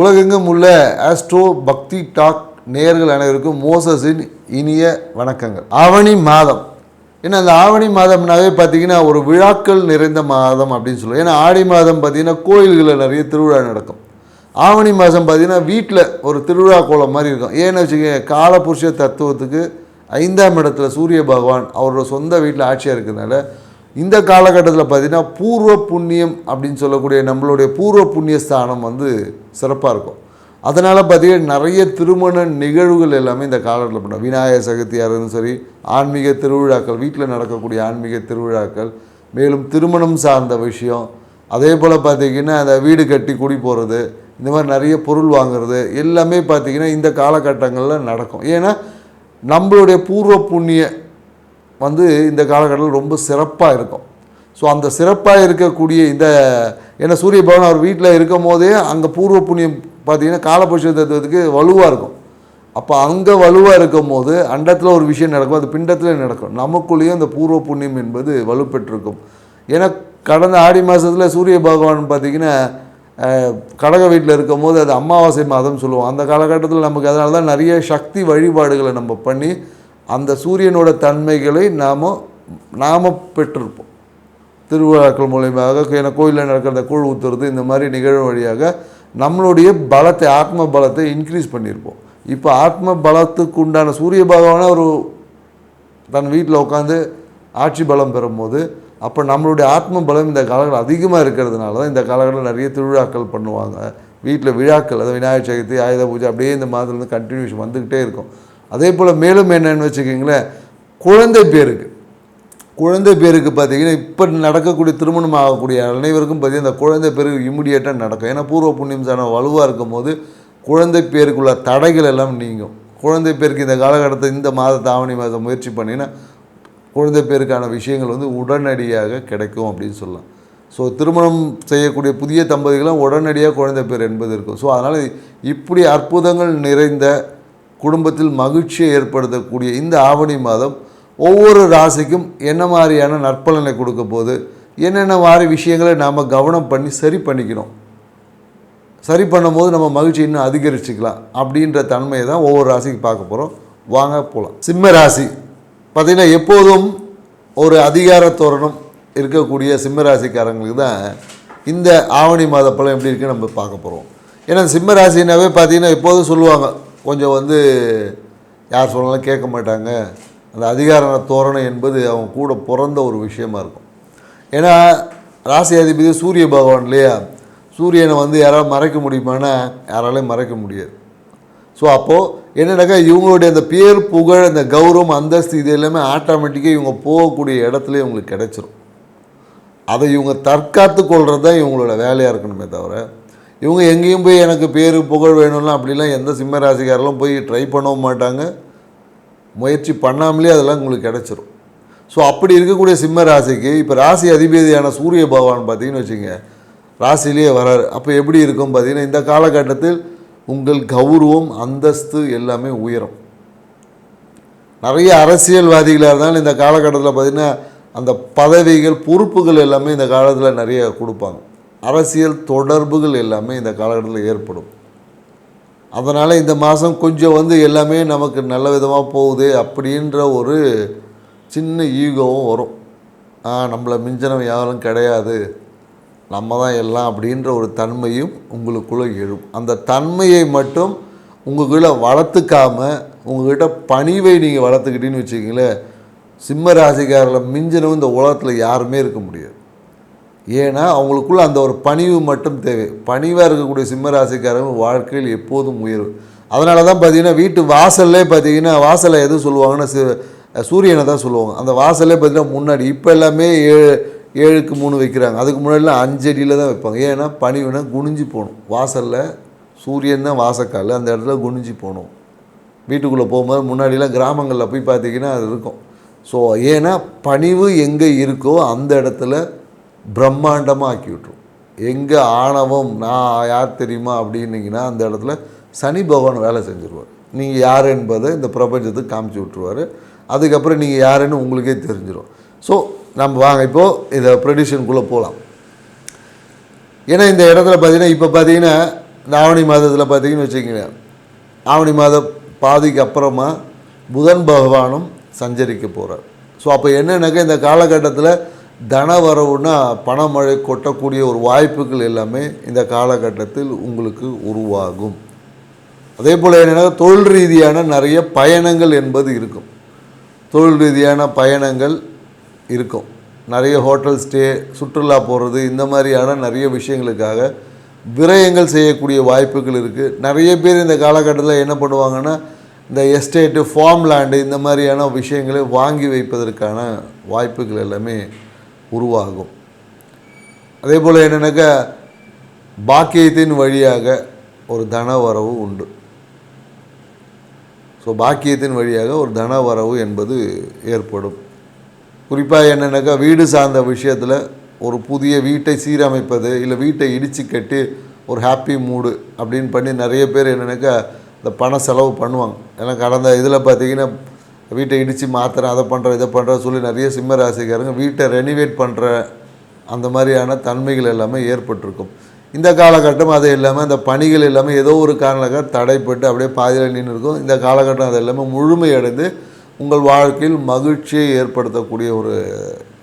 உலகெங்கும் உள்ள ஆஸ்ட்ரோ பக்தி டாக் நேயர்கள் அனைவருக்கும் மோசஸின் இனிய வணக்கங்கள். ஆவணி மாதம். ஏன்னா அந்த ஆவணி மாதம்னாவே பார்த்தீங்கன்னா ஒரு விழாக்கள் நிறைந்த மாதம் அப்படின்னு சொல்லுவோம். ஏன்னா ஆடி மாதம் பார்த்தீங்கன்னா கோயில்களில் நிறைய திருவிழா நடக்கும். ஆவணி மாதம் பார்த்தீங்கன்னா வீட்டில் ஒரு திருவிழா கோலம் மாதிரி இருக்கும். ஏன்னு வச்சுக்கோங்க காலபுருஷ தத்துவத்துக்கு ஐந்தாம் இடத்துல சூரிய பகவான் அவரோட சொந்த வீட்டில் ஆட்சியாக இருக்கிறதுனால இந்த காலகட்டத்தில் பார்த்தீங்கன்னா பூர்வ புண்ணியம் அப்படின்னு சொல்லக்கூடிய நம்மளுடைய பூர்வ புண்ணிய ஸ்தானம் வந்து சிறப்பாக இருக்கும். அதனால் பார்த்தீங்கன்னா நிறைய திருமண நிகழ்வுகள் எல்லாமே இந்த காலகட்டத்தில் பண்ணுவோம் விநாயகர் சதுர்த்தியாக இருந்தாலும் சரி ஆன்மீக திருவிழாக்கள் வீட்டில் நடக்கக்கூடிய ஆன்மீக திருவிழாக்கள் மேலும் திருமணம் சார்ந்த விஷயம். அதே போல் பார்த்தீங்கன்னா அந்த வீடு கட்டி குடி போகிறது இந்த மாதிரி நிறைய பொருள் வாங்குறது எல்லாமே பார்த்தீங்கன்னா இந்த காலகட்டங்களில் நடக்கும். ஏன்னா நம்மளுடைய பூர்வ புண்ணிய வந்து இந்த காலகட்டத்தில் ரொம்ப சிறப்பாக இருக்கும். ஸோ அந்த சிறப்பாக இருக்கக்கூடிய இந்த ஏன்னா சூரிய பகவான் அவர் வீட்டில் இருக்கும் போதே அங்கே பூர்வ புண்ணியம் பார்த்தீங்கன்னா காலபுருஷ தத்துவத்துக்கு வலுவாக இருக்கும். அப்போ அங்கே வலுவாக இருக்கும் போது அண்டத்தில் ஒரு விஷயம் நடக்கும் அது பிண்டத்தில் நடக்கும். நமக்குள்ளேயும் அந்த பூர்வ புண்ணியம் என்பது வலுப்பெற்றிருக்கும். ஏன்னா கடந்த ஆடி மாதத்தில் சூரிய பகவான் பார்த்திங்கன்னா கடக வீட்டில் இருக்கும் போது அது அமாவாசை மாதம் சொல்லுவோம். அந்த காலகட்டத்தில் நமக்கு அதனால தான் நிறைய சக்தி வழிபாடுகளை நம்ம பண்ணி அந்த சூரியனோட தன்மைகளை நாம் நாம் பெற்றிருப்போம். திருவிழாக்கள் மூலயமாக ஏன்னா கோயிலில் நடக்கிற அந்த கூழ் ஊற்றுறது இந்த மாதிரி நிகழ்வு வழியாக நம்மளுடைய பலத்தை ஆத்ம பலத்தை இன்க்ரீஸ் பண்ணியிருப்போம். இப்போ ஆத்ம பலத்துக்கு உண்டான சூரிய பகவானை ஒரு தன் வீட்டில் உட்காந்து ஆட்சி பலம் பெறும்போது அப்போ நம்மளுடைய ஆத்ம பலம் இந்த காலகட்டம் அதிகமாக இருக்கிறதுனால தான் இந்த காலகட்டத்தில் நிறைய திருவிழாக்கள் பண்ணுவாங்க. வீட்டில் விழாக்கள் அதாவது விநாயகர் சதுர்த்தி ஆயுத பூஜை அப்படியே இந்த மாதத்துலேருந்து கண்டினியூஷன் வந்துக்கிட்டே இருக்கும். அதே போல் மேலும் என்னன்னு வச்சுக்கிங்களேன் குழந்தை பேருக்கு. குழந்தை பேருக்கு பார்த்தீங்கன்னா இப்போ நடக்கக்கூடிய திருமணம் ஆகக்கூடிய அனைவருக்கும் பார்த்தீங்கன்னா இந்த குழந்தை பேருக்கு இம்மிடியேட்டாக நடக்கும். ஏன்னா பூர்வ புண்ணியம் சாணம் வலுவாக இருக்கும் போது குழந்தை பேருக்குள்ள தடைகள் எல்லாம் நீங்கும். குழந்தை பேருக்கு இந்த காலகட்டத்தில் இந்த மாத தாவணி மாதம் முயற்சி பண்ணிங்கன்னா குழந்தை பேருக்கான விஷயங்கள் வந்து உடனடியாக கிடைக்கும் அப்படின்னு சொல்லலாம். ஸோ திருமணம் செய்யக்கூடிய புதிய தம்பதிகளும் உடனடியாக குழந்தை பேர் என்பது இருக்கும். ஸோ அதனால் இப்படி அற்புதங்கள் நிறைந்த குடும்பத்தில் மகிழ்ச்சியை ஏற்படுத்தக்கூடிய இந்த ஆவணி மாதம் ஒவ்வொரு ராசிக்கும் என்ன மாதிரியான நற்பலனை கொடுக்க போது என்னென்ன மாதிரி விஷயங்களை நாம் கவனம் பண்ணி சரி பண்ணிக்கணும் சரி பண்ணும்போது நம்ம மகிழ்ச்சி இன்னும் அதிகரிச்சுக்கலாம் அப்படின்ற தன்மையை தான் ஒவ்வொரு ராசிக்கு பார்க்க போகிறோம் வாங்க போகலாம் சிம்ம ராசி. பார்த்திங்கன்னா எப்போதும் ஒரு அதிகார தோரணம் இருக்கக்கூடிய சிம்ம ராசிக்காரங்களுக்கு தான் இந்த ஆவணி மாத பழம் எப்படி இருக்குன்னு நம்ம பார்க்க போகிறோம் ஏன்னா சிம்ம ராசினாவே பார்த்தீங்கன்னா எப்போதும் சொல்லுவாங்க கொஞ்சம் வந்து யார் சொன்னாலும் கேட்க மாட்டாங்க. அந்த அதிகார தோரணம் என்பது அவங்க கூட பிறந்த ஒரு விஷயமா இருக்கும். ஏன்னா ராசி அதிபதி சூரிய பகவான் இல்லையா? சூரியனை வந்து யாராவது மறைக்க முடியுமானா யாராலையும் மறைக்க முடியாது. ஸோ அப்போது என்னென்னாக்கா இவங்களுடைய அந்த பேர் புகழ் அந்த கௌரவம் அந்தஸ்து இது எல்லாமே ஆட்டோமேட்டிக்காக இவங்க போகக்கூடிய இடத்துல இவங்களுக்கு கிடச்சிரும். அதை இவங்க தற்காத்து கொள்கிறது தான் இவங்களோட வேலையாக இருக்கணுமே தவிர இவங்க எங்கேயும் போய் எனக்கு பேர் புகழ் வேணும்லாம் அப்படிலாம் எந்த சிம்ம ராசிக்காரெல்லாம் போய் ட்ரை பண்ணவும் மாட்டாங்க. முயற்சி பண்ணாமலே அதெல்லாம் உங்களுக்கு கிடச்சிரும். ஸோ அப்படி இருக்கக்கூடிய சிம்ம ராசிக்கு இப்போ ராசி அதிபதியான சூரிய பகவான் பார்த்தீங்கன்னு வச்சுங்க ராசிலேயே வராரு. அப்போ எப்படி இருக்கும் பார்த்தீங்கன்னா இந்த காலகட்டத்தில் உங்கள் கௌரவம் அந்தஸ்து எல்லாமே உயரும். நிறைய அரசியல்வாதிகளாக இருந்தாலும் இந்த காலகட்டத்தில் பார்த்திங்கன்னா அந்த பதவிகள் பொறுப்புகள் எல்லாமே இந்த காலத்தில் நிறைய கொடுப்பாங்க. அரசியல் தொடர்புகள் எல்லாமே இந்த காலகட்டத்தில் ஏற்படும். அதனால் இந்த மாதம் கொஞ்சம் வந்து எல்லாமே நமக்கு நல்ல விதமாக போகுது அப்படின்ற ஒரு சின்ன ஈகோவும் வரும். நம்மளை மிஞ்சனம் யாரும் கிடையாது. நம்ம தான் எல்லாம் அப்படின்ற ஒரு தன்மையும் உங்களுக்குள்ளே எழும். அந்த தன்மையை மட்டும் உங்களுக்குள்ளே வளர்த்துக்காம உங்ககிட்ட பணிவை நீங்கள் வளர்த்துக்கிட்டீங்கன்னு வச்சுக்கிங்களேன் சிம்ம ராசிக்காரில் மிஞ்சினவும் இந்த உலகத்தில் யாருமே இருக்க முடியாது. ஏன்னா அவங்களுக்குள்ள அந்த ஒரு பணிவு மட்டும் தேவை. பணிவாக இருக்கக்கூடிய சிம்மராசிக்காரங்க வாழ்க்கையில் எப்போதும் உயர்வு. அதனால தான் பார்த்தீங்கன்னா வீட்டு வாசல்லே பார்த்தீங்கன்னா வாசலை எது சொல்லுவாங்கன்னா சூரியனை தான் சொல்லுவாங்க. அந்த வாசல்லே பார்த்தீங்கன்னா முன்னாடி இப்போ எல்லாமே ஏழு ஏழுக்கு மூணு வைக்கிறாங்க. அதுக்கு முன்னாடிலாம் அஞ்சு அடியில் தான் வைப்பாங்க. ஏன்னா பணிவுனா குனிஞ்சு போகணும். வாசலில் சூரியன் தான் வாசக்கால் அந்த இடத்துல குனிஞ்சு போகணும். வீட்டுக்குள்ளே போகும்போது முன்னாடிலாம் கிராமங்களில் போய் பார்த்தீங்கன்னா அது இருக்கும். ஸோ ஏன்னா பணிவு எங்கே இருக்கோ அந்த இடத்துல பிரம்மாண்டமாக ஆக்கி விட்ரும் எங்கே ஆணவம் நான் யார் தெரியுமா அப்படின்னீங்கன்னா அந்த இடத்துல சனி பகவான் வேலை செஞ்சுருவார். நீங்கள் யார் என்பதை இந்த பிரபஞ்சத்துக்கு காமிச்சு விட்ருவார் அதுக்கப்புறம் நீங்கள் யாருன்னு உங்களுக்கே தெரிஞ்சிடும் ஸோ நம்ம வாங்க இப்போது இதை ப்ரெடிஷனுக்குள்ளே போகலாம் ஏன்னா இந்த இடத்துல பார்த்தீங்கன்னா இப்போ பார்த்தீங்கன்னா இந்த ஆவணி மாதத்தில் பார்த்தீங்கன்னு வச்சுக்கோங்களேன். ஆவணி மாதம் பாதிக்கு அப்புறமா புதன் பகவானும் சஞ்சரிக்க போகிறார் ஸோ அப்போ என்னென்னாக்கா இந்த காலகட்டத்தில் தனவரவுனா பணமழை கொட்டக்கூடிய ஒரு வாய்ப்புகள் எல்லாமே இந்த காலகட்டத்தில் உங்களுக்கு உருவாகும். அதே போல் என்னென்னா தொழில் ரீதியான நிறைய பயணங்கள் என்பது இருக்கும். தொழில் ரீதியான பயணங்கள் இருக்கும். நிறைய ஹோட்டல் ஸ்டே சுற்றுலா போகிறது இந்த மாதிரியான நிறைய விஷயங்களுக்காக விரயங்கள் செய்யக்கூடிய வாய்ப்புகள் இருக்குது நிறைய பேர் இந்த காலகட்டத்தில் என்ன பண்ணுவாங்கன்னா இந்த எஸ்டேட்டு ஃபார்ம் லேண்டு இந்த மாதிரியான விஷயங்களை வாங்கி வைப்பதற்கான வாய்ப்புகள் எல்லாமே உருவாகும். அதே போல் என்னென்னாக்கா பாக்கியத்தின் வழியாக ஒரு தன வரவு உண்டு. ஸோ பாக்கியத்தின் வழியாக ஒரு தன வரவு என்பது ஏற்படும். குறிப்பாக என்னென்னாக்கா வீடு சார்ந்த விஷயத்தில் ஒரு புதிய வீட்டை சீரமைப்பது இல்லை வீட்டை இடித்து கட்டி ஒரு ஹாப்பி மூடு அப்படின்னு பண்ணி நிறைய பேர் என்னென்னாக்கா இந்த பண செலவு பண்ணுவாங்க. ஏன்னா கடந்த இதில் பார்த்தீங்கன்னா வீட்டை இடித்து மாற்றுறேன் அதை பண்ணுறேன் இதை பண்ணுறேன் சொல்லி நிறைய சிம்ம ராசிக்காரங்க வீட்டை ரெனிவேட் பண்ணுற அந்த மாதிரியான தன்மைகள் எல்லாமே ஏற்பட்டிருக்கும். இந்த காலகட்டம் அது இல்லாமல் இந்த பணிகள் எல்லாமே ஏதோ ஒரு காரணக்காக தடைப்பட்டு அப்படியே பாதியில் நின்று இருக்கும் இந்த காலகட்டம் அது எல்லாமே முழுமையடைந்து உங்கள் வாழ்க்கையில் மகிழ்ச்சியை ஏற்படுத்தக்கூடிய ஒரு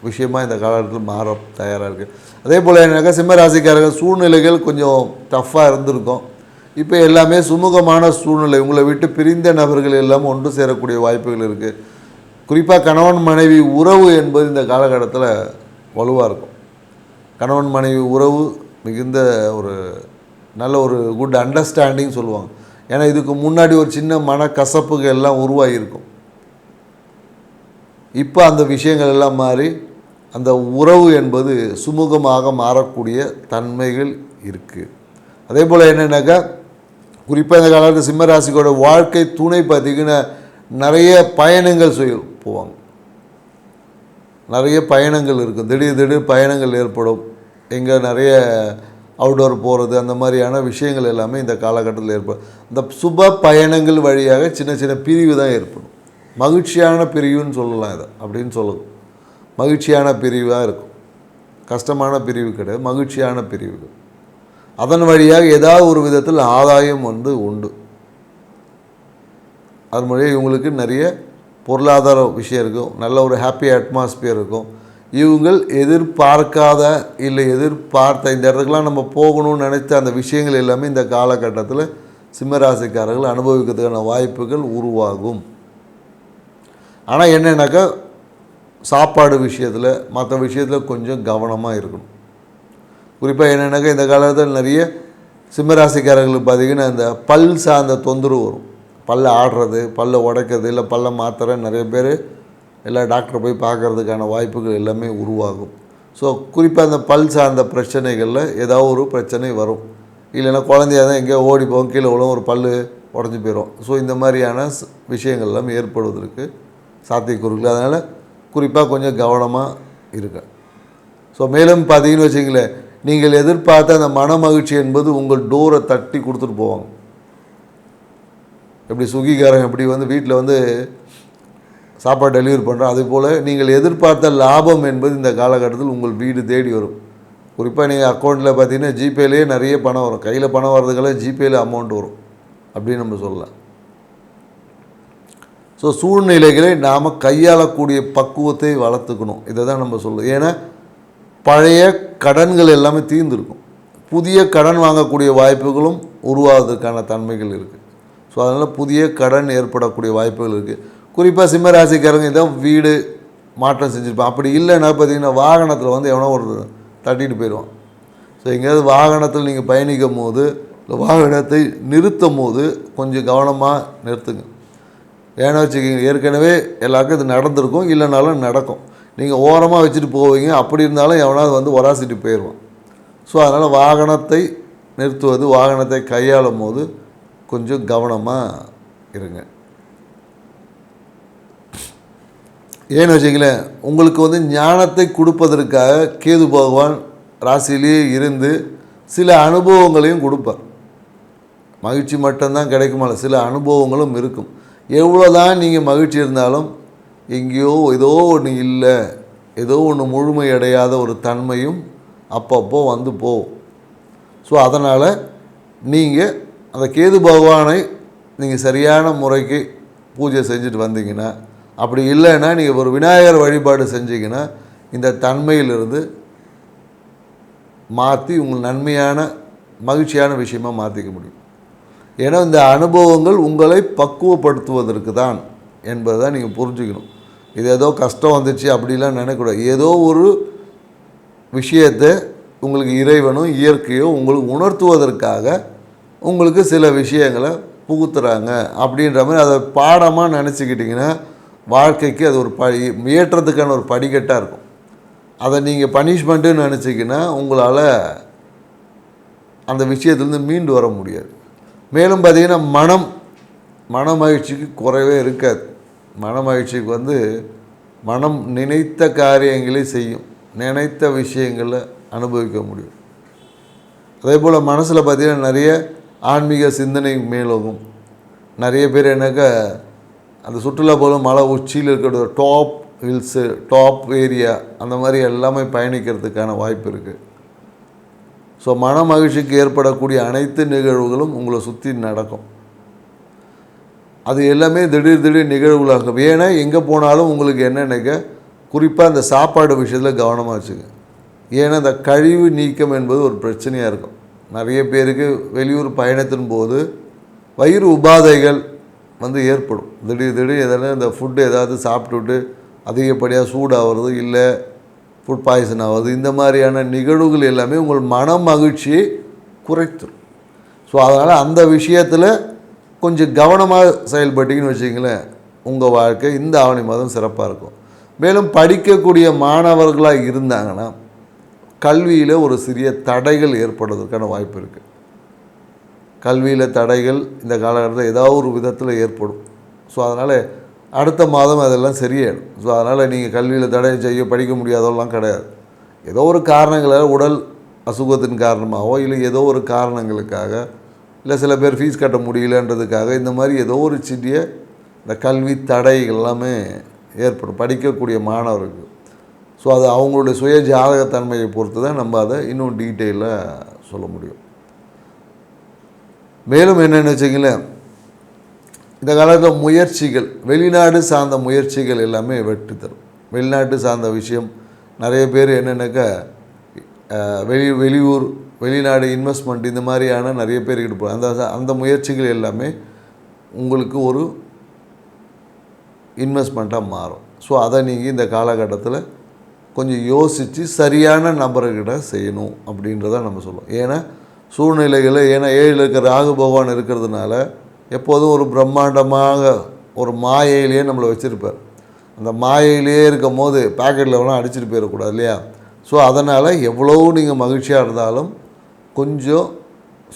விஷயமா இந்த காலகட்டத்தில் மாற தயாராக இருக்குது அதே போல் என்னக்கா சிம்ம ராசிக்காரர்கள் சூழ்நிலைகள் கொஞ்சம் டஃப்பாக இருந்திருக்கும். இப்போ எல்லாமே சுமூகமான சூழ்நிலை. உங்களை விட்டு பிரிந்த நபர்கள் எல்லாம் ஒன்று சேரக்கூடிய வாய்ப்புகள் இருக்குது குறிப்பாக கணவன் மனைவி உறவு என்பது இந்த காலகட்டத்தில் வலுவாக இருக்கும். கணவன் மனைவி உறவு மிகுந்த ஒரு நல்ல ஒரு குட் அண்டர்ஸ்டாண்டிங் சொல்லுவாங்க. ஏன்னா இதுக்கு முன்னாடி ஒரு சின்ன மனக்கசப்புகள் எல்லாம் உருவாகியிருக்கும். இப்போ அந்த விஷயங்கள் எல்லாம் மாறி அந்த உறவு என்பது சுமூகமாக மாறக்கூடிய தன்மைகள் இருக்குது அதே போல் என்னென்னாக்கா குறிப்பாக இந்த காலத்தில் சிம்மராசிக்கோட வாழ்க்கை துணை பார்த்திங்கன்னா நிறைய பயணங்கள் செய்ய போவாங்க. நிறைய பயணங்கள் இருக்கும். திடீர் திடீர் பயணங்கள் ஏற்படும். எங்கே நிறைய அவுடோர் போகிறது அந்த மாதிரியான விஷயங்கள் எல்லாமே இந்த காலகட்டத்தில் ஏற்படும். இந்த சுப பயணங்கள் வழியாக சின்ன சின்ன பிரிவு தான் ஏற்படும். மகிழ்ச்சியான பிரிவுன்னு சொல்லலாம் இதை அப்படின்னு சொல்லுது மகிழ்ச்சியான பிரிவாக இருக்கும். கஷ்டமான பிரிவு கிடையாது மகிழ்ச்சியான பிரிவுகள். அதன் வழியாக ஏதாவது ஒரு விதத்தில் ஆதாயம் வந்து உண்டு. அதன் வழியாக இவங்களுக்கு நிறைய பொருளாதார விஷயம் இருக்கும். நல்ல ஒரு ஹாப்பி அட்மாஸ்பியர் இருக்கும். இவங்கள் எதிர்பார்க்காத இல்லை எதிர்பார்த்த இந்த இடத்துக்குலாம் நம்ம போகணும்னு நினைத்த அந்த விஷயங்கள் எல்லாமே இந்த காலகட்டத்தில் சிம்மராசிக்காரர்கள் அனுபவிக்கிறதுக்கான வாய்ப்புகள் உருவாகும். ஆனால் என்னென்னாக்கா சாப்பாடு விஷயத்தில் மற்ற விஷயத்தில் கொஞ்சம் கவனமாக இருக்கணும். குறிப்பாக என்னென்னாக்கா இந்த காலத்தில் நிறைய சிம்மராசிக்காரர்களுக்கு பார்த்திங்கன்னா இந்த பல் சார்ந்த தொந்தரவு வரும். பல்ல ஆடுறது பல்ல உடைக்கிறது இல்லை பல்ல மாத்திர நிறைய பேர் எல்லா டாக்டரை போய் பார்க்குறதுக்கான வாய்ப்புகள் எல்லாமே உருவாகும். ஸோ குறிப்பாக அந்த பல் சார்ந்த பிரச்சனைகளில் ஏதாவது ஒரு பிரச்சனை வரும். இல்லைன்னா குழந்தையாக தான் எங்கேயோ ஓடி போகும் கீழே விழும் ஒரு பல் உடஞ்சி போயிடும் ஸோ இந்த மாதிரியான விஷயங்கள் எல்லாம் ஏற்படுவதற்கு சாத்தியக்கூறுகள். அதனால் குறிப்பாக கொஞ்சம் கவனமாக இருக்க ஸோ மேலும் பார்த்தீங்கன்னு வச்சிங்களேன் நீங்கள் எதிர்பார்த்த அந்த மன மகிழ்ச்சி என்பது உங்கள் டோரை தட்டி கொடுத்துட்டு போவாங்க. எப்படி சுகிகாரன் எப்படி வந்து வீட்டில் வந்து சாப்பாடு டெலிவரி பண்ணுறோம் அதே போல் நீங்கள் எதிர்பார்த்த லாபம் என்பது இந்த காலகட்டத்தில் உங்கள் வீடு தேடி வரும். குறிப்பாக நீங்கள் அக்கௌண்ட்டில் பார்த்தீங்கன்னா ஜிபேலேயே நிறைய பணம் வரும். கையில் பணம் வர்றதுக்கெல்லாம் ஜிபேயில் அமௌண்ட் வரும். அப்படின்னு நம்ம சொல்லலாம். ஸோ சூழ்நிலைகளை நாம் கையாளக்கூடிய பக்குவத்தை வளர்த்துக்கணும். இதை தான் நம்ம சொல்லுவோம். ஏன்னா பழைய கடன்கள் எல்லாமே தீர்ந்துருக்கும். புதிய கடன் வாங்கக்கூடிய வாய்ப்புகளும் உருவாகிறதுக்கான தன்மைகள் இருக்குது ஸோ அதனால் புதிய கடன் ஏற்படக்கூடிய வாய்ப்புகள் இருக்குது குறிப்பாக சிம்ம ராசிக்காரங்க வீடு மாற்றம் செஞ்சுருப்பான் அப்படி இல்லைன்னா பார்த்தீங்கன்னா வாகனத்தில் வந்து எவனோ ஒரு தட்டிட்டு போயிடுவான். ஸோ எங்கேயாவது வாகனத்தில் நீங்கள் பயணிக்கும் போது இல்லை வாகனத்தை நிறுத்தும் போது கொஞ்சம் கவனமாக நிறுத்துங்க. ஏன்னா வச்சுக்கிங்க ஏற்கனவே எல்லாருக்கும் இது நடந்திருக்கும் இல்லைனாலும் நடக்கும். நீங்கள் ஓரமாக வச்சுட்டு போவீங்க. அப்படி இருந்தாலும் எவனாவது வந்து ஒராசிட்டு போயிடுவான் ஸோ அதனால் வாகனத்தை நிறுத்துவது வாகனத்தை கையாளும் போது கொஞ்சம் கவனமாக இருங்க. ஏன்னு வச்சுங்களேன் உங்களுக்கு வந்து ஞானத்தை கொடுப்பதற்காக கேது பகவான் ராசியிலேயே இருந்து சில அனுபவங்களையும் கொடுப்பார். மகிழ்ச்சி மட்டும்தான் கிடைக்குமா சில அனுபவங்களும் இருக்கும். எவ்வளோ தான் நீங்கள் மகிழ்ச்சி இருந்தாலும் எங்கேயோ ஏதோ ஒன்று இல்லை. ஏதோ ஒன்று முழுமையடையாத ஒரு தன்மையும் அப்பப்போ வந்து போகும் ஸோ அதனால் நீங்கள் அந்த கேது பகவானை நீங்கள் சரியான முறைக்கு பூஜை செஞ்சுட்டு வந்தீங்கன்னா அப்படி இல்லைன்னா நீங்கள் ஒரு விநாயகர் வழிபாடு செஞ்சீங்கன்னா இந்த தன்மையிலிருந்து மாற்றி உங்கள் நன்மையான மகிழ்ச்சியான விஷயமா மாற்றிக்க முடியும். ஏன்னா இந்த அனுபவங்கள் உங்களை பக்குவப்படுத்துவதற்கு தான் என்பதை தான் நீங்கள் புரிஞ்சுக்கணும். இது ஏதோ கஷ்டம் வந்துச்சு அப்படிலாம் நினைக்கக்கூடாது. ஏதோ ஒரு விஷயத்தை உங்களுக்கு இறைவனும் இயற்கையும் உங்களுக்கு உணர்த்துவதற்காக உங்களுக்கு சில விஷயங்களை புகுத்துறாங்க அப்படின்ற மாதிரி அதை பாடமாக நினச்சிக்கிட்டிங்கன்னா வாழ்க்கைக்கு அது ஒரு படி ஏற்றத்துக்கான ஒரு படிக்கட்டாக இருக்கும். அதை நீங்கள் பனிஷ்மெண்ட்டுன்னு நினச்சிங்கன்னா உங்களால் அந்த விஷயத்துலேருந்து மீண்டு வர முடியாது. மேலும் பார்த்திங்கன்னா மனம் மன மகிழ்ச்சிக்கு குறைவே இருக்காது. மன மகிழ்ச்சிக்கு வந்து மனம் நினைத்த காரியங்களை செய்யும் நினைத்த விஷயங்களை அனுபவிக்க முடியும். அதே போல் மனசில் பார்த்தீங்கன்னா நிறைய ஆன்மீக சிந்தனை மேலோகும் நிறைய பேர் என்னக்கா அந்த சுற்றுலா போலும் மலை உச்சியில் இருக்கிற டாப் ஹில்ஸு டாப் ஏரியா அந்த மாதிரி எல்லாமே பயணிக்கிறதுக்கான வாய்ப்பு இருக்குது ஸோ மன மகிழ்ச்சிக்கு ஏற்படக்கூடிய அனைத்து நிகழ்வுகளும் உங்களை சுற்றி நடக்கும். அது எல்லாமே திடீர் திடீர் நிகழ்வுகளாகும். ஏன்னா எங்கே போனாலும் உங்களுக்கு என்னென்னக்க குறிப்பாக அந்த சாப்பாடு விஷயத்தில் கவனமாக வச்சுங்க. ஏன்னா அந்த கழிவு நீக்கம் என்பது ஒரு பிரச்சனையாக இருக்கும். நிறைய பேருக்கு வெளியூர் பயணத்தின் போது வயிறு உபாதைகள் வந்து ஏற்படும். திடீர் திடீர் எதனா இந்த ஃபுட்டு ஏதாவது சாப்பிட்டுட்டு அதிகப்படியாக சூடாகிறது இல்லை ஃபுட் பாய்சன் ஆகுது இந்த மாதிரியான நிகழ்வுகள் எல்லாமே உங்கள் மன மகிழ்ச்சியை குறைத்துடும் ஸோ அதனால் அந்த விஷயத்தில் கொஞ்சம் கவனமாக செயல்பட்டீங்கன்னு வச்சிங்களேன் உங்கள் வாழ்க்கை இந்த ஆவணி மாதம் சிறப்பாக இருக்கும். மேலும் படிக்கக்கூடிய மாணவர்களாக இருந்தாங்கன்னா கல்வியில் ஒரு சிறிய தடைகள் ஏற்படுவதற்கான வாய்ப்பு இருக்குது கல்வியில் தடைகள் இந்த காலகட்டத்தில் ஏதாவது ஒரு விதத்தில் ஏற்படும். ஸோ அதனால் அடுத்த மாதம் அதெல்லாம் சரியாயிடும். ஸோ அதனால் நீங்கள் கல்வியில் தடை செய்ய படிக்க முடியாதவெல்லாம் கிடையாது. ஏதோ ஒரு காரணங்களால் உடல் அசுகத்தின் காரணமாகவோ இல்லை ஏதோ ஒரு காரணங்களுக்காக இல்லை சில பேர் ஃபீஸ் கட்ட முடியலன்றதுக்காக இந்த மாதிரி ஏதோ ஒரு சிறிய இந்த கல்வி தடைகள் எல்லாமே ஏற்படும். படிக்கக்கூடிய மாணவருக்கு ஸோ அது அவங்களுடைய சுய ஜாதகத்தன்மையை பொறுத்து தான் நம்ம அதை இன்னும் டீட்டெயிலாக சொல்ல முடியும். மேலும் என்னென்னு வச்சிங்களேன் இந்த காலத்தில் முயற்சிகள் வெளிநாடு சார்ந்த முயற்சிகள் எல்லாமே வெற்றி தரும். வெளிநாட்டு சார்ந்த விஷயம் நிறைய பேர் என்னென்னாக்கா வெளி வெளியூர் வெளிநாடு இன்வெஸ்ட்மெண்ட் இந்த மாதிரியான நிறைய பேர் ஈடுபடும் அந்த அந்த முயற்சிகள் எல்லாமே உங்களுக்கு ஒரு இன்வெஸ்ட்மெண்ட்டாக மாறும். ஸோ அதை நீங்கள் இந்த காலகட்டத்தில் கொஞ்சம் யோசித்து சரியான நபர்கிட்ட செய்யணும் அப்படின்றத நம்ம சொல்லுவோம். ஏன்னா சூழ்நிலைகளை ஏன்னா ஏழில் இருக்கிற ராகு பகவான் இருக்கிறதுனால எப்போதும் ஒரு பிரம்மாண்டமாக ஒரு மாயையிலேயே நம்மளை வச்சுருப்பார். அந்த மாயையிலேயே இருக்கும் போது பேக்கெட்டில் வேணால் அடிச்சிட்டு போயிடக்கூடாது இல்லையா? ஸோ அதனால் எவ்வளோ நீங்கள் மகிழ்ச்சியாக இருந்தாலும் கொஞ்சம்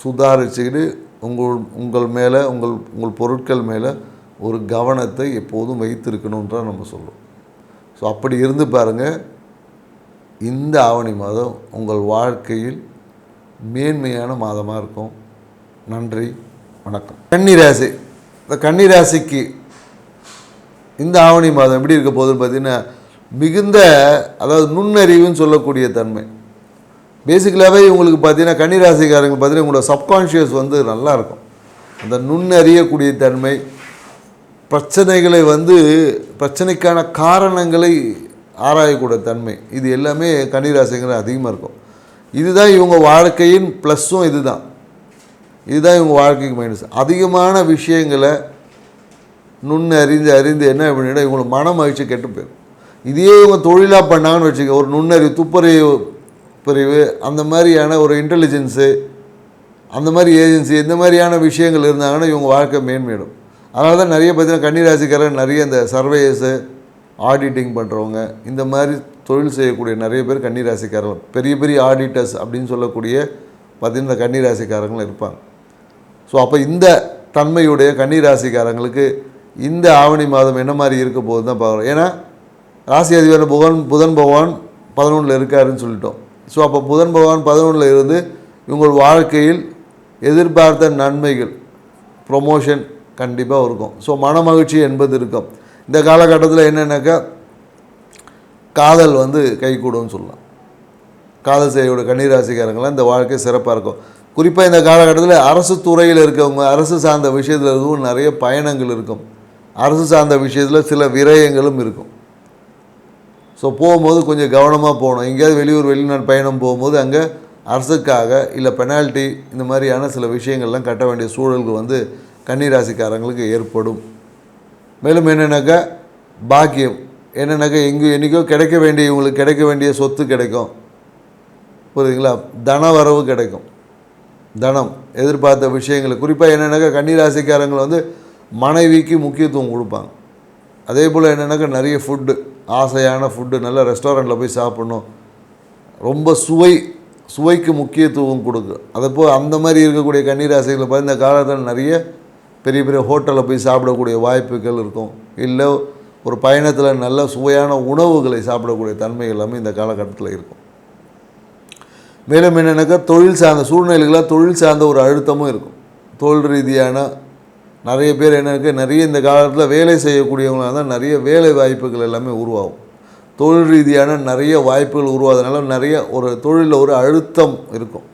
சுதாரிச்சுக்கிட்டு உங்கள் உங்கள் மேலே உங்கள் உங்கள் பொருட்கள் மேலே ஒரு கவனத்தை எப்போதும் வைத்திருக்கணுன்ற நம்ம சொல்லுவோம் ஸோ அப்படி இருந்து பாருங்கள் இந்த ஆவணி மாதம் உங்கள் வாழ்க்கையில் மேன்மையான மாதமாக இருக்கும். நன்றி வணக்கம். கன்னிராசி. இந்த கன்னிராசிக்கு இந்த ஆவணி மாதம் எப்படி இருக்க போகுதுன்னு பார்த்தீங்கன்னா மிகுந்த அதாவது நுண்ணறிவுன்னு சொல்லக்கூடிய தன்மை. பேசிக்கலாகவே இவங்களுக்கு பார்த்தீங்கன்னா கன்னிராசிக்காரங்க பார்த்தீங்கன்னா உங்களோட சப்கான்ஷியஸ் வந்து நல்லா இருக்கும் அந்த நுண்ணறியக்கூடிய தன்மை பிரச்சனைகளை வந்து பிரச்சனைக்கான காரணங்களை ஆராயக்கூடிய தன்மை இது எல்லாமே கன்னிராசிங்கிற அதிகமாக இருக்கும். இதுதான் இவங்க வாழ்க்கையின் ப்ளஸ்ஸும் இதுதான். இதுதான் இவங்க வாழ்க்கைக்கு மைனஸ் அதிகமான விஷயங்களை நுண்ணு அறிந்து அறிந்து என்ன அப்படின்னா இவங்களுக்கு மன மகிழ்ச்சி கெட்டு போயிடும். இதே இவங்க தொழிலாக பண்ணாங்கன்னு வச்சுக்க ஒரு நுண்ணறிவு துப்பறிவு பிரிவு அந்த மாதிரியான ஒரு இன்டெலிஜென்ஸு அந்த மாதிரி ஏஜென்சி இந்த மாதிரியான விஷயங்கள் இருந்தாங்கன்னா இவங்க வாழ்க்கை மேன்மேடும் அதனால தான் நிறைய பார்த்தீங்கன்னா கன்னிராசிக்காரர் நிறைய இந்த சர்வேயர்ஸு ஆடிட்டிங் பண்ணுறவங்க இந்த மாதிரி தொழில் செய்யக்கூடிய நிறைய பேர் கன்னிராசிக்காரர்கள். பெரிய பெரிய ஆடிட்டர்ஸ் அப்படின்னு சொல்லக்கூடிய பார்த்திங்கன்னா இந்த கன்னிராசிக்காரங்களும் இருப்பாங்க. ஸோ அப்போ இந்த தன்மையுடைய கன்னிராசிக்காரங்களுக்கு இந்த ஆவணி மாதம் என்ன மாதிரி இருக்க போகுது தான் பார்க்குறோம் ஏன்னா ராசி அதிபர் புகன் புதன் பகவான் பதினொன்றில் இருக்காருன்னு சொல்லிட்டோம். ஸோ அப்போ புதன் பகவான் பதினொன்றில் இருந்து உங்கள் வாழ்க்கையில் எதிர்பார்த்த நன்மைகள் ப்ரொமோஷன் கண்டிப்பாக இருக்கும். ஸோ மன மகிழ்ச்சி என்பது இருக்கும். இந்த காலகட்டத்தில் என்னென்னாக்கா காதல் வந்து கைகூடும்னு சொல்லலாம். காதல் செய்யக்கூடிய கன்னிராசிக்காரங்களாம் இந்த வாழ்க்கை சிறப்பாக இருக்கும். குறிப்பாக இந்த காலகட்டத்தில் அரசு துறையில் இருக்கவங்க அரசு சார்ந்த விஷயத்தில் இருக்கும் நிறைய பயணங்கள் இருக்கும். அரசு சார்ந்த விஷயத்தில் சில விரயங்களும் இருக்கும். ஸோ போகும்போது கொஞ்சம் கவனமாக போகணும். எங்கேயாவது வெளியூர் வெளிநாடு பயணம் போகும்போது அங்கே அரசுக்காக இல்லை பெனால்ட்டி இந்த மாதிரியான சில விஷயங்கள்லாம் கட்ட வேண்டிய சூழல்கள் வந்து கன்னிராசிக்காரங்களுக்கு ஏற்படும். மேலும் என்னென்னாக்கா பாக்கியம். என்னென்னாக்கா எங்கே என்றைக்கோ கிடைக்க வேண்டிய இவங்களுக்கு கிடைக்க வேண்டிய சொத்து கிடைக்கும். புரியுதுங்களா? தன வரவு கிடைக்கும். தனம். எதிர்பார்த்த விஷயங்கள். குறிப்பாக என்னென்னாக்கா கன்னிராசிக்காரங்களை வந்து மனைவிக்கு முக்கியத்துவம் கொடுப்பாங்க. அதே போல் என்னென்னாக்கா நிறைய ஃபுட்டு ஆசையான ஃபுட்டு நல்ல ரெஸ்டாரண்ட்டில் போய் சாப்பிட்ணும். ரொம்ப சுவை சுவைக்கு முக்கியத்துவம் கொடுக்கு. அதப்போ அந்த மாதிரி இருக்கக்கூடிய கண்ணீர் ஆசைகளை பார்த்து இந்த காலத்தில் நிறைய பெரிய பெரிய ஹோட்டலில் போய் சாப்பிடக்கூடிய வாய்ப்புகள் இருக்கும். இல்லை ஒரு பயணத்தில் நல்ல சுவையான உணவுகளை சாப்பிடக்கூடிய தன்மை எல்லாமே இந்த காலகட்டத்தில் இருக்கும். மேலும் என்னென்னாக்கா தொழில் சார்ந்த சூழ்நிலைகளாக தொழில் சார்ந்த ஒரு அழுத்தமும் இருக்கும். தொழில் ரீதியான நிறைய பேர் என்னக்கு நிறைய இந்த காலத்தில் வேலை செய்யக்கூடியவங்களாக தான் நிறைய வேலை வாய்ப்புகள் எல்லாமே உருவாகும். தொழில் ரீதியான நிறைய வாய்ப்புகள் உருவாதனால நிறைய ஒரு தொழிலில் ஒரு அழுத்தம் இருக்கும்.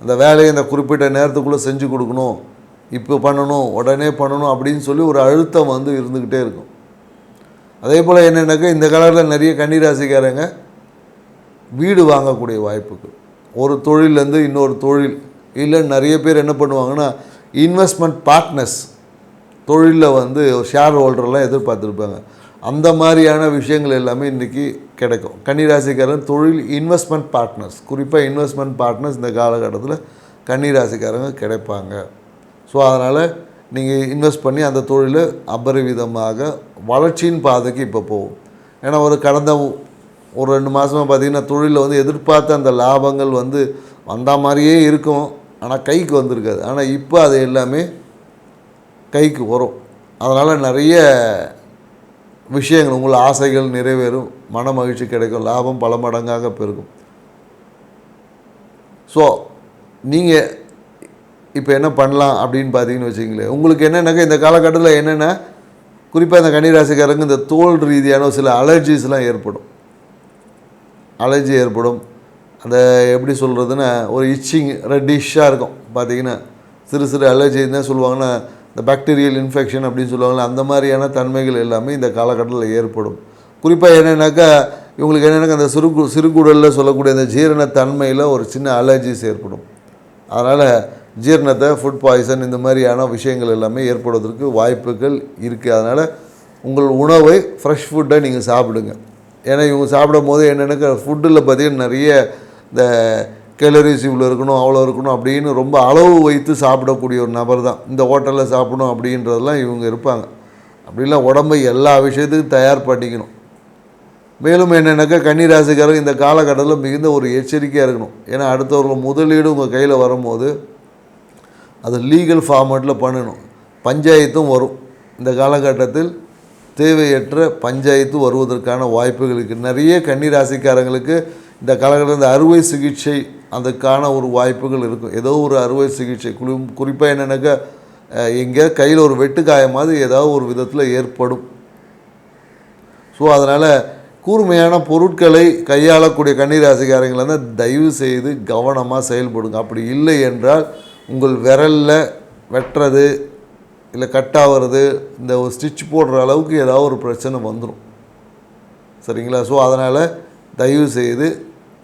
அந்த வேலையை இந்த குறிப்பிட்ட நேரத்துக்குள்ளே செஞ்சு கொடுக்கணும் இப்போ பண்ணணும் உடனே பண்ணணும் அப்படின்னு சொல்லி ஒரு அழுத்தம் வந்து இருந்துக்கிட்டே இருக்கும். அதே போல் என்னென்னாக்கா இந்த காலத்தில் நிறைய கன்னிராசிக்காரங்க வீடு வாங்கக்கூடிய வாய்ப்புகள். ஒரு தொழிலேருந்து இன்னொரு தொழில் இல்லை நிறைய பேர் என்ன பண்ணுவாங்கன்னா இன்வெஸ்ட்மெண்ட் பார்ட்னர்ஸ் தொழிலில் வந்து ஷேர் ஹோல்டர்லாம் எதிர்பார்த்துருப்பாங்க. அந்த மாதிரியான விஷயங்கள் எல்லாமே இன்றைக்கி கிடைக்கும். கன்னிராசிக்காரன் தொழில் இன்வெஸ்ட்மெண்ட் பார்ட்னர்ஸ் குறிப்பாக இன்வெஸ்ட்மெண்ட் பார்ட்னர்ஸ் இந்த காலகட்டத்தில் கன்னிராசிக்காரங்க கிடைப்பாங்க. ஸோ அதனால் நீங்கள் இன்வெஸ்ட் பண்ணி அந்த தொழிலை அபரிவிதமாக வளர்ச்சியின் பாதைக்கு இப்போ போகும். ஏன்னா ஒரு கடந்த ஒரு ரெண்டு மாதமாக பார்த்தீங்கன்னா தொழிலில் வந்து எதிர்பார்த்த அந்த லாபங்கள் வந்து வந்த மாதிரியே இருக்கும். ஆனால் கைக்கு வந்திருக்காது. ஆனால் இப்போ அது எல்லாமே கைக்கு வரும். அதனால் நிறைய விஷயங்கள் உங்கள் ஆசைகள் நிறைவேறும். மன மகிழ்ச்சி கிடைக்கும். லாபம் பல மடங்காக பெருகும். ஸோ நீங்கள் இப்போ என்ன பண்ணலாம் அப்படின்னு பார்த்தீங்கன்னு வச்சிங்களேன் உங்களுக்கு என்னென்னாக்கா இந்த காலகட்டத்தில் என்னென்ன? குறிப்பாக இந்த கன்னிராசிக்காரங்க இந்த தோல் ரீதியான சில அலர்ஜிஸ்லாம் ஏற்படும். அலர்ஜி ஏற்படும். அந்த எப்படி சொல்கிறதுன்னா ஒரு இச்சிங் ரெட்டிஷாக இருக்கும். பார்த்தீங்கன்னா சிறு சிறு அலர்ஜி என்ன சொல்லுவாங்கன்னா இந்த பாக்டீரியல் இன்ஃபெக்ஷன் அப்படின்னு சொல்லுவாங்களே அந்த மாதிரியான தன்மைகள் எல்லாமே இந்த காலகட்டத்தில் ஏற்படும். குறிப்பாக என்னென்னாக்கா இவங்களுக்கு என்னென்னாக்கா அந்த சிறு சிறுகுடலில் சொல்லக்கூடிய அந்த ஜீரண தன்மையில் ஒரு சின்ன அலர்ஜிஸ் ஏற்படும். அதனால் ஜீரணத்தை ஃபுட் பாய்சன் இந்த மாதிரியான விஷயங்கள் எல்லாமே ஏற்படுவதற்கு வாய்ப்புகள் இருக்குது அதனால் உங்கள் உணவை ஃப்ரெஷ் ஃபுட்டை நீங்கள் சாப்பிடுங்க. ஏன்னா இவங்க சாப்பிடும் போது என்னென்னாக்கா ஃபுட்டில் பார்த்தீங்கன்னா நிறைய இந்த கேலரிஸ் இவ்வளோ இருக்கணும் அவ்வளோ இருக்கணும் அப்படின்னு ரொம்ப அளவு வைத்து சாப்பிடக்கூடிய ஒரு நபர் தான் இந்த ஹோட்டலில் சாப்பிடணும் அப்படின்றதெல்லாம் இவங்க இருப்பாங்க. அப்படிலாம் உடம்பை எல்லா விஷயத்துக்கும் தயார் பண்ணிக்கணும். மேலும் என்னென்னாக்கா கன்னிராசிக்காரங்க இந்த காலகட்டத்தில் மிகுந்த ஒரு எச்சரிக்கையாக இருக்கணும். ஏன்னா அடுத்தவர்கள் முதலீடு உங்கள் கையில் வரும்போது அது லீகல் ஃபார்மேட்டில் பண்ணணும். பஞ்சாயத்தும் வரும். இந்த காலகட்டத்தில் தேவையற்ற பஞ்சாயத்து வருவதற்கான வாய்ப்புகள் இருக்குது நிறைய கன்னிராசிக்காரங்களுக்கு இந்த காலகட்டத்தில் இந்த அறுவை சிகிச்சை அதுக்கான ஒரு வாய்ப்புகள் இருக்கும். ஏதோ ஒரு அறுவை சிகிச்சை குறி குறிப்பாக என்னென்னாக்கா எங்கேயாவது கையில் ஒரு வெட்டுக்காயமாவது ஏதாவது ஒரு விதத்தில் ஏற்படும். ஸோ அதனால் கூர்மையான பொருட்களை கையாளக்கூடிய கன்னிராசிக்காரங்களை தான் தயவு செய்து கவனமாக செயல்படுங்க. அப்படி இல்லை என்றால் உங்கள் விரலில் வெட்டுறது இல்லை கட்டாகிறது இந்த ஒரு ஸ்டிச் போடுற அளவுக்கு ஏதாவது ஒரு பிரச்சனை வந்துடும் சரிங்களா? ஸோ அதனால் தயவு செய்து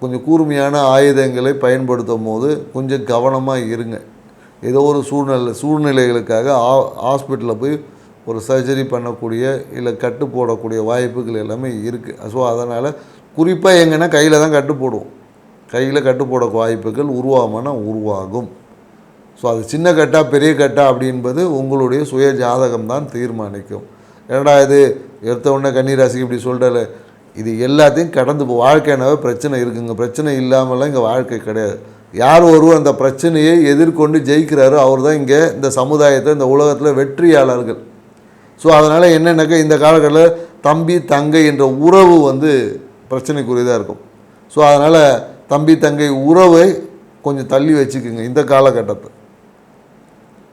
கொஞ்சம் கூர்மையான ஆயுதங்களை பயன்படுத்தும் போது கொஞ்சம் கவனமாக இருங்க. ஏதோ ஒரு சூழ்நிலை சூழ்நிலைகளுக்காக ஆ ஹாஸ்பிட்டலில் போய் ஒரு சர்ஜரி பண்ணக்கூடிய இல்லை கட்டு போடக்கூடிய வாய்ப்புகள் எல்லாமே இருக்குது ஸோ அதனால் குறிப்பாக எங்கன்னா கையில் தான் கட்டு போடுவோம். கையில் கட்டு போட வாய்ப்புகள் உருவாமனா உருவாகும். ஸோ அது சின்ன கட்டா பெரிய கட்டா அப்படின்பது உங்களுடைய சுய ஜாதகம் தான் தீர்மானிக்கும். ஏன்னா இது எடுத்த உடனே கன்னிராசிக்கு இப்படி சொல்கிறல இது எல்லாத்தையும் கடந்து போ வாழ்க்கைனாவே பிரச்சனை இருக்குங்க. பிரச்சனை இல்லாமலாம் இங்கே வாழ்க்கை கிடையாது. யார் ஒருவர் அந்த பிரச்சனையை எதிர்கொண்டு ஜெயிக்கிறாரோ அவர் தான் இங்கே இந்த சமுதாயத்தை இந்த உலகத்தில் வெற்றியாளர்கள். ஸோ அதனால் என்னென்னாக்கா இந்த காலகட்டத்தில் தம்பி தங்கை என்ற உறவு வந்து பிரச்சனைக்குரியதாக இருக்கும். ஸோ அதனால் தம்பி தங்கை உறவை கொஞ்சம் தள்ளி வச்சுக்கோங்க இந்த காலகட்டத்தை.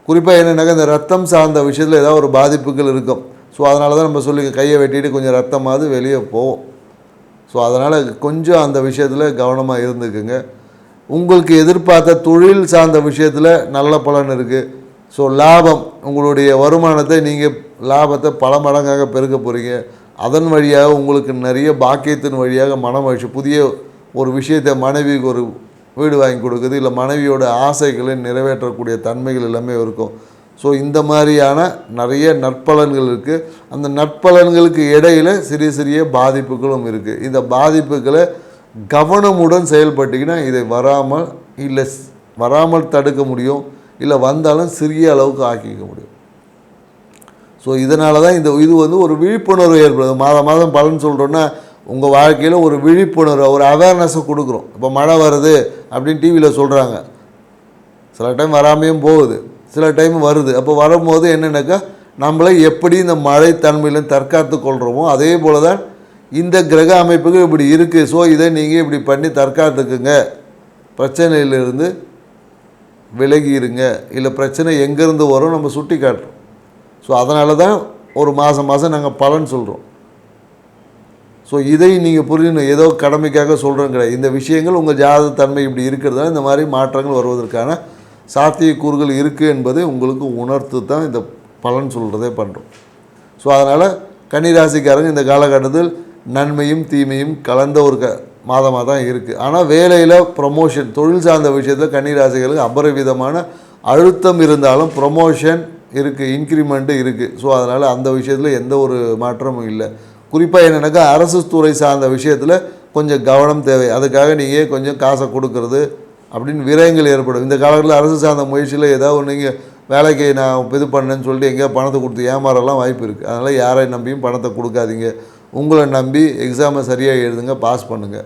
குறிப்பாக என்னென்னாக்கா இந்த ரத்தம் சார்ந்த விஷயத்தில் ஏதாவது ஒரு பாதிப்புகள் இருக்கும். ஸோ அதனால தான் நம்ம சொல்லி கையை வெட்டிட்டு கொஞ்சம் ரத்தமாவது வெளியே போவோம் ஸோ அதனால் கொஞ்சம் அந்த விஷயத்தில் கவனமாக இருந்துக்குங்க. உங்களுக்கு எதிர்பார்த்த தொழில் சார்ந்த விஷயத்தில் நல்ல பலன் இருக்குது ஸோ லாபம் உங்களுடைய வருமானத்தை நீங்கள் லாபத்தை பல மடங்காக பெருக்க போகிறீங்க அதன் வழியாக உங்களுக்கு நிறைய பாக்கியத்தின் வழியாக மன மகிழ்ச்சி புதிய ஒரு விஷயத்தை மனைவிக்கு ஒரு வீடு வாங்கி கொடுக்குது இல்லை மனைவியோட ஆசைகளை நிறைவேற்றக்கூடிய தன்மைகள் எல்லாமே இருக்கும். ஸோ இந்த மாதிரியான நிறைய நற்பலன்கள் இருக்குது அந்த நற்பலன்களுக்கு இடையில் சிறிய சிறிய பாதிப்புகளும் இருக்குது இந்த பாதிப்புகளை கவனமுடன் செயல்பட்டிங்கன்னா இதை வராமல் இல்லை வராமல் தடுக்க முடியும். இல்லை வந்தாலும் சிறிய அளவுக்கு ஆக்கிக்க முடியும். ஸோ இதனால தான் இந்த இது வந்து ஒரு விழிப்புணர்வு ஏற்படுது. மாதம் மாதம் பலன் சொல்கிறோன்னா உங்கள் வாழ்க்கையில் ஒரு விழிப்புணர்வு ஒரு அவேர்னஸை கொடுக்குறோம். இப்போ மழை வருது அப்படின்னு டிவியில் சொல்கிறாங்க சில டைம் வராமையும் போகுது. சில டைம் வருது. அப்போ வரும்போது என்னென்னாக்கா நம்மளை எப்படி இந்த மழை தன்மையிலும் தற்காத்து கொள்கிறோமோ அதே போல தான் இந்த கிரக அமைப்புகள் இப்படி இருக்குது ஸோ இதை நீங்கள் இப்படி பண்ணி தற்காத்துக்குங்க. பிரச்சனையிலிருந்து விலகி இருங்க இல்லை பிரச்சனை எங்கேருந்து வரும் நம்ம சுட்டி காட்டுறோம். ஸோ அதனால தான் ஒரு மாதம் மாதம் நாங்கள் பலன் சொல்கிறோம் ஸோ இதை நீங்கள் புரியணும். ஏதோ கடமைக்காக சொல்கிறோம் கிடையாது. இந்த விஷயங்கள் உங்கள் ஜாத தன்மை இப்படி இருக்கிறதுனால இந்த மாதிரி மாற்றங்கள் வருவதற்கான சாத்தியக்கூறுகள் இருக்குது என்பதை உங்களுக்கு உணர்த்து தான் இந்த பலன் சொல்கிறதே பண்ணுறோம் ஸோ அதனால் கன்னிராசிக்காரங்க இந்த காலகட்டத்தில் நன்மையும் தீமையும் கலந்த ஒரு க மாதமாக தான் இருக்குது ஆனால் வேலையில் ப்ரமோஷன் தொழில் சார்ந்த விஷயத்தில் கன்னிராசிகளுக்கு அபரவிதமான அழுத்தம் இருந்தாலும் ப்ரொமோஷன் இருக்குது இன்க்ரிமெண்ட்டு இருக்குது ஸோ அதனால் அந்த விஷயத்தில் எந்த ஒரு மாற்றமும் இல்லை. குறிப்பாக என்னென்னாக்கா அரசு துறை சார்ந்த விஷயத்தில் கொஞ்சம் கவனம் தேவை. அதுக்காக நீங்கள் கொஞ்சம் காசை கொடுக்கறது அப்படின்னு விரயங்கள் ஏற்படும். இந்த காலத்தில் அரசு சார்ந்த முயற்சியில் ஏதாவது ஒன்று நீங்கள் வேலைக்கு நான் இது பண்ணேன்னு சொல்லிட்டு எங்கேயா பணத்தை கொடுத்து ஏமாறலாம் வாய்ப்பு இருக்குது அதனால் யாரை நம்பியும் பணத்தை கொடுக்காதீங்க. உங்களை நம்பி எக்ஸாமை சரியாக எழுதுங்க பாஸ் பண்ணுங்கள்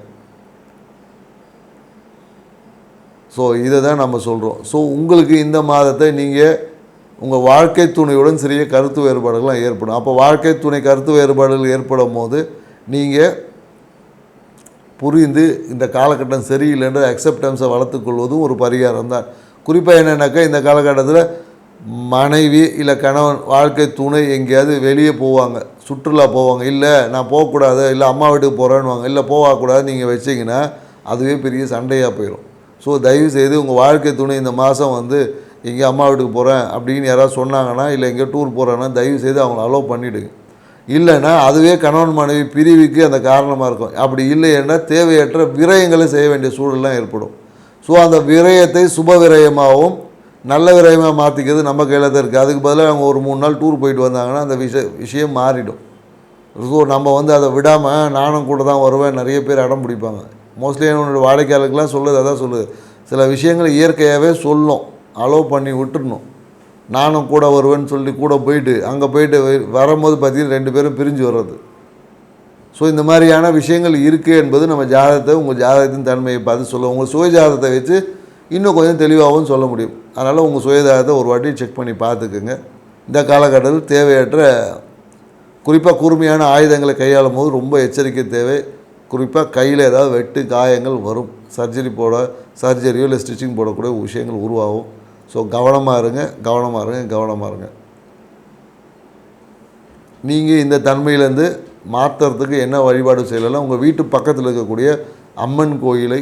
ஸோ இதை தான் நம்ம சொல்கிறோம் ஸோ உங்களுக்கு இந்த மாதத்தை நீங்கள் உங்கள் வாழ்க்கை துணையுடன் சிறிய கருத்து வேறுபாடுகள்லாம் ஏற்படும். அப்போ வாழ்க்கை துணை கருத்து வேறுபாடுகள் ஏற்படும் போது நீங்கள் புரிந்து இந்த காலகட்டம் சரியில்லைன்ற அக்செப்டன்ஸை வளர்த்துக்கொள்வதும் ஒரு பரிகாரம் தான் குறிப்பாக என்னென்னாக்கா இந்த காலகட்டத்தில் மனைவி இல்லை கணவன் வாழ்க்கை துணை எங்கேயாவது வெளியே போவாங்க. சுற்றுலா போவாங்க. இல்லை நான் போகக்கூடாது இல்லை அம்மா வீட்டுக்கு போகிறேன்னுவாங்க இல்லை போகக்கூடாது நீங்கள் வச்சிங்கன்னா அதுவே பெரிய சண்டையாக போயிடும் ஸோ தயவு செய்து உங்கள் வாழ்க்கை துணை இந்த மாதம் வந்து எங்கே அம்மா வீட்டுக்கு போகிறேன் அப்படின்னு யாராவது சொன்னாங்கன்னா இல்லை எங்கேயோ டூர் போகிறேன்னா தயவு செய்து அவங்கள அலோவ் பண்ணிவிடுங்க இல்லைன்னா அதுவே கணவன் மனைவி பிரிவுக்கு அந்த காரணமாக இருக்கும். அப்படி இல்லைன்னா தேவையற்ற விரயங்களை செய்ய வேண்டிய சூழல்லாம் ஏற்படும். ஸோ அந்த விரயத்தை சுப விரயமாகவும் நல்ல விரயமாக மாற்றிக்கிறது நம்ம கையில் தான் இருக்குது அதுக்கு பதிலாக அவங்க ஒரு மூணு நாள் டூர் போயிட்டு வந்தாங்கன்னா அந்த விஷய விஷயம் மாறிடும். ஸோ நம்ம வந்து அதை விடாமல் நானும் கூட தான் வருவேன் நிறைய பேர் அடம் பிடிப்பாங்க. மோஸ்ட்லி என்னோடய வாடிக்கையாளருக்கெல்லாம் சொல்லுது அதான் சொல்லுது. சில விஷயங்களை இயற்கையாகவே சொல்லும் அலோவ் பண்ணி விட்டுருணும் நானும் கூட வருவேன்னு சொல்லி கூட போயிட்டு அங்கே போயிட்டு வரும்போது பார்த்தீங்கன்னா ரெண்டு பேரும் பிரிஞ்சு வர்றது. ஸோ இந்த மாதிரியான விஷயங்கள் இருக்குது என்பது நம்ம ஜாதகத்தை உங்கள் ஜாதகத்தின் தன்மையை பார்த்து சொல்லுவோம். உங்கள் சுய ஜாதகத்தை வச்சு இன்னும் கொஞ்சம் தெளிவாகவும் சொல்ல முடியும். அதனால் உங்கள் சுய ஜாதகத்தை ஒரு வாட்டி செக் பண்ணி பார்த்துக்குங்க. இந்த காலகட்டத்தில் தேவையற்ற குறிப்பாக கூர்மையான ஆயுதங்களை கையாளும் போது ரொம்ப எச்சரிக்கை தேவை. குறிப்பாக கையில் ஏதாவது வெட்டு காயங்கள் வரும். சர்ஜரி போட சர்ஜரியோ இல்லை ஸ்டிச்சிங் போடக்கூடிய விஷயங்கள் உருவாகும். ஸோ கவனமாக இருங்க கவனமாக இருங்க கவனமாக இருங்க. நீங்கள் இந்த தன்மையிலேருந்து மாற்றுறதுக்கு என்ன வழிபாடு செய்யலாம் உங்கள் வீட்டு பக்கத்தில் இருக்கக்கூடிய அம்மன் கோயிலை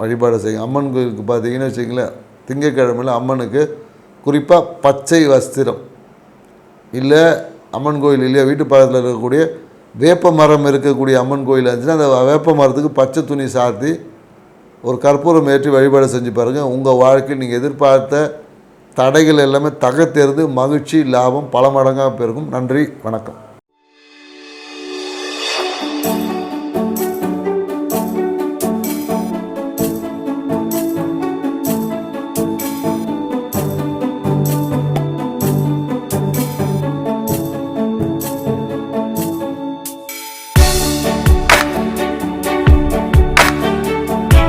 வழிபாடு செய்யுங்க. அம்மன் கோயிலுக்கு பார்த்தீங்கன்னு வச்சிங்களேன் திங்கக்கிழமையில் அம்மனுக்கு குறிப்பாக பச்சை வஸ்திரம். இல்லை அம்மன் கோயில் இல்லையா வீட்டு பக்கத்தில் இருக்கக்கூடிய வேப்ப மரம் இருக்கக்கூடிய அம்மன் கோயில் இருந்துச்சுன்னா அந்த வேப்ப மரத்துக்கு பச்சை துணி சாத்தி ஒரு கற்பூரம் ஏற்றி வழிபாடு செஞ்சு பாருங்கள் உங்கள் வாழ்க்கையில் நீங்கள் எதிர்பார்த்த தடைகள் எல்லாமே தகர்த்தெறிந்து மகிழ்ச்சி லாபம் பல மடங்காக பெருகும். நன்றி வணக்கம்.